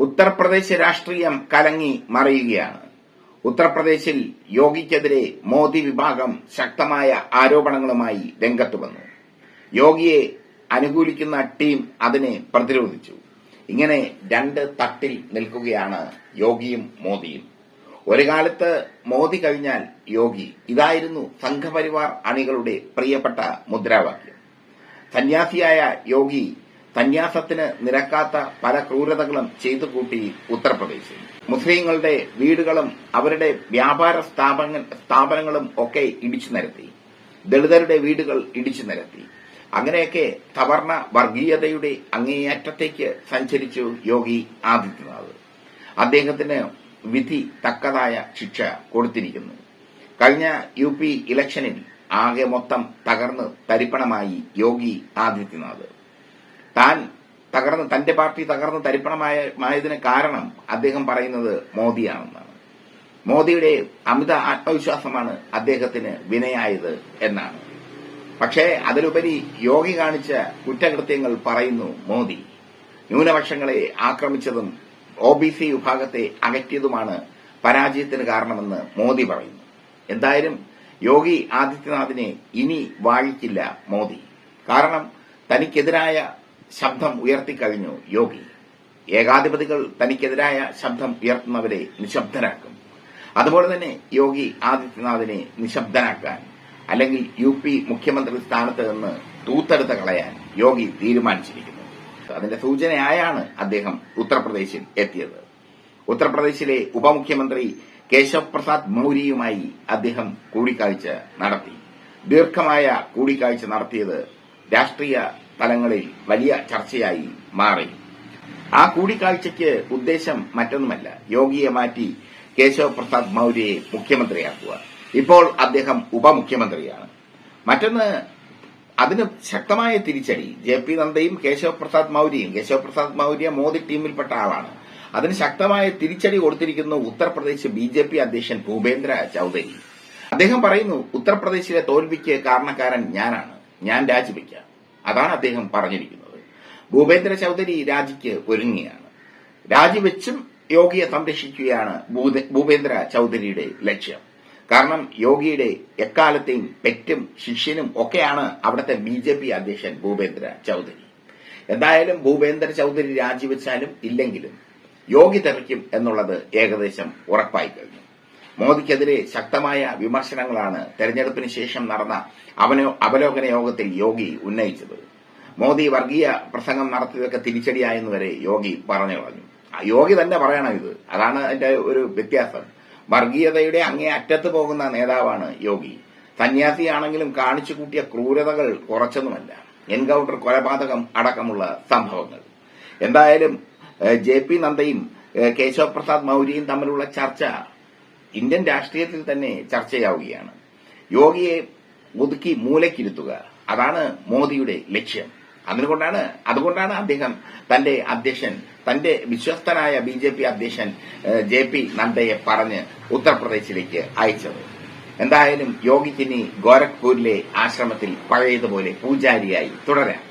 ഉത്തർപ്രദേശ് രാഷ്ട്രീയം കലങ്ങി മറിയുകയാണ്. ഉത്തർപ്രദേശിൽ യോഗിക്കെതിരെ മോദി വിഭാഗം ശക്തമായ ആരോപണങ്ങളുമായി രംഗത്തു വന്നു. യോഗിയെ അനുകൂലിക്കുന്ന ടീം അതിനെ പ്രതിരോധിച്ചു. ഇങ്ങനെ രണ്ട് തട്ടിൽ നിൽക്കുകയാണ് യോഗിയും മോദിയും. ഒരു കാലത്ത് മോദി കഴിഞ്ഞാൽ യോഗി. ഇതായിരുന്നു സംഘപരിവാർ അണികളുടെ പ്രിയപ്പെട്ട മുദ്രാവാക്യം. സന്യാസിയായ യോഗി സന്യാസത്തിന് നിരക്കാത്ത പല ക്രൂരതകളും ചെയ്തു കൂട്ടി ഉത്തർപ്രദേശിൽ. മുസ്ലിങ്ങളുടെ വീടുകളും അവരുടെ വ്യാപാര സ്ഥാപനങ്ങളും ഒക്കെ ഇടിച്ചു നിരത്തി. ദളിതരുടെ വീടുകൾ ഇടിച്ചു നിരത്തി. അങ്ങനെയൊക്കെ സവർണ വർഗീയതയുടെ അങ്ങേയറ്റത്തേക്ക് സഞ്ചരിച്ചു യോഗി ആദിത്യനാഥ്. അദ്ദേഹത്തിന് വിധി തക്കതായ ശിക്ഷ കൊടുത്തിരിക്കുന്നു. കഴിഞ്ഞ യു പി ഇലക്ഷനിൽ ആകെ മൊത്തം തകർന്ന് തരിപ്പണമായി യോഗി ആദിത്യനാഥ്. താൻ തകർന്ന് തന്റെ പാർട്ടി തകർന്ന് തരിപ്പണമായതിന് കാരണം അദ്ദേഹം പറയുന്നത് മോദിയാണെന്നാണ്. മോദിയുടെ അമിത ആത്മവിശ്വാസമാണ് അദ്ദേഹത്തിന് വിനയായത് എന്നാണ്. പക്ഷേ അതിലുപരി യോഗി കാണിച്ച കുറ്റകൃത്യങ്ങൾ പറയുന്നു മോദി. ന്യൂനപക്ഷങ്ങളെ ആക്രമിച്ചതും ഒ ബി സി വിഭാഗത്തെ അകറ്റിയതുമാണ് പരാജയത്തിന് കാരണമെന്ന് മോദി പറയുന്നു. എന്തായാലും യോഗി ആദിത്യനാഥിനെ ഇനി വാഴിക്കില്ല മോദി. കാരണം തനിക്കെതിരായ ശബ്ദം ഉയർത്തിക്കഴിഞ്ഞു യോഗി. ഏകാധിപതികൾ തനിക്കെതിരായ ശബ്ദം ഉയർത്തുന്നവരെ നിശബ്ദരാക്കും. അതുപോലെ തന്നെ യോഗി ആദിത്യനാഥിനെ നിശബ്ദനാക്കാൻ അല്ലെങ്കിൽ യു പി മുഖ്യമന്ത്രി സ്ഥാനത്ത് നിന്ന് തൂത്തെടുത്ത് കളയാൻ യോഗി തീരുമാനിച്ചിരിക്കുന്നു. അതിന്റെ സൂചനയായാണ് അദ്ദേഹം ഉത്തർപ്രദേശിൽ എത്തിയത്. ഉത്തർപ്രദേശിലെ ഉപമുഖ്യമന്ത്രി കേശവ് പ്രസാദ് മൌര്യയുമായി അദ്ദേഹം കൂടിക്കാഴ്ച നടത്തി. ദീർഘമായ കൂടിക്കാഴ്ച നടത്തിയത് രാഷ്ട്രീയ തലങ്ങളിൽ വലിയ ചർച്ചയായി മാറി. ആ കൂടിക്കാഴ്ചയ്ക്ക് ഉദ്ദേശം മറ്റൊന്നുമല്ല. യോഗിയെ മാറ്റി കേശവ പ്രസാദ് മൌര്യയെ മുഖ്യമന്ത്രിയാക്കുക. ഇപ്പോൾ അദ്ദേഹം ഉപമുഖ്യമന്ത്രിയാണ്. മറ്റൊന്ന് അതിന് ശക്തമായ തിരിച്ചടി. ജെ പി നന്ദയും കേശവ പ്രസാദ് മൌര്യയും. കേശവ പ്രസാദ് മൌര്യ മോദി ടീമിൽപ്പെട്ട ആളാണ്. അതിന് ശക്തമായ തിരിച്ചടി കൊടുത്തിരിക്കുന്നു ഉത്തർപ്രദേശ് ബി ജെ പി അധ്യക്ഷൻ ഭൂപേന്ദ്ര ചൌധരി. അദ്ദേഹം പറയുന്നു ഉത്തർപ്രദേശിലെ തോൽവിക്ക് കാരണക്കാരൻ ഞാനാണ്. ഞാൻ രാജിവെക്കാം അതാണ് അദ്ദേഹം പറഞ്ഞിരിക്കുന്നത്. ഭൂപേന്ദ്ര ചൌധരി രാജിക്ക് ഒരുങ്ങിയാണ് രാജിവെച്ചും യോഗിയെ സംരക്ഷിക്കുകയാണ് ഭൂപേന്ദ്ര ചൌധരിയുടെ ലക്ഷ്യം. കാരണം യോഗിയുടെ എക്കാലത്തെയും പെറ്റും ശിഷ്യനും ഒക്കെയാണ് അവിടുത്തെ ബി ജെ പി അധ്യക്ഷൻ ഭൂപേന്ദ്ര ചൗധരി. എന്തായാലും ഭൂപേന്ദ്ര ചൗധരി രാജിവെച്ചാലും ഇല്ലെങ്കിലും യോഗി തെറിക്കും എന്നുള്ളത് ഏകദേശം ഉറപ്പായി കഴിഞ്ഞു. മോദിക്കെതിരെ ശക്തമായ വിമർശനങ്ങളാണ് തെരഞ്ഞെടുപ്പിന് ശേഷം നടന്ന അവലോകന യോഗത്തിൽ യോഗി ഉന്നയിച്ചത്. മോദി വർഗീയ പ്രസംഗം നടത്തിയതൊക്കെ തിരിച്ചടിയായെന്ന് വരെ യോഗി പറഞ്ഞു കളഞ്ഞു യോഗി തന്നെ പറയണം ഇത്. അതാണ് അതിന്റെ ഒരു വ്യത്യാസം. വർഗീയതയുടെ അങ്ങേ അറ്റത്ത് പോകുന്ന നേതാവാണ് യോഗി. സന്യാസിയാണെങ്കിലും കാണിച്ചു കൂട്ടിയ ക്രൂരതകൾ കുറച്ചൊന്നുമല്ല. എൻകൌണ്ടർ കൊലപാതകം അടക്കമുള്ള സംഭവങ്ങൾ. എന്തായാലും ജെ പി നന്ദയും കേശവപ്രസാദ് കേശവ് പ്രസാദ് മൌര്യയും തമ്മിലുള്ള ചർച്ച ഇന്ത്യൻ രാഷ്ട്രീയത്തിൽ തന്നെ ചർച്ചയാവുകയാണ് യോഗിയെ ഒതുക്കി മൂലക്കിരുത്തുക അതാണ് മോദിയുടെ ലക്ഷ്യം. അതിനുകൊണ്ടാണ് അതുകൊണ്ടാണ് അദ്ദേഹം തന്റെ അധ്യക്ഷൻ തന്റെ വിശ്വസ്തനായ ബി ജെ പി അധ്യക്ഷൻ ജെ പി നദ്ദയെ പറഞ്ഞ് ഉത്തർപ്രദേശിലേക്ക് അയച്ചത്. എന്തായാലും യോഗിക്കിനി ഗോരഖ്പൂരിലെ ആശ്രമത്തിൽ പഴയതുപോലെ പൂജാരിയായി തുടരാം.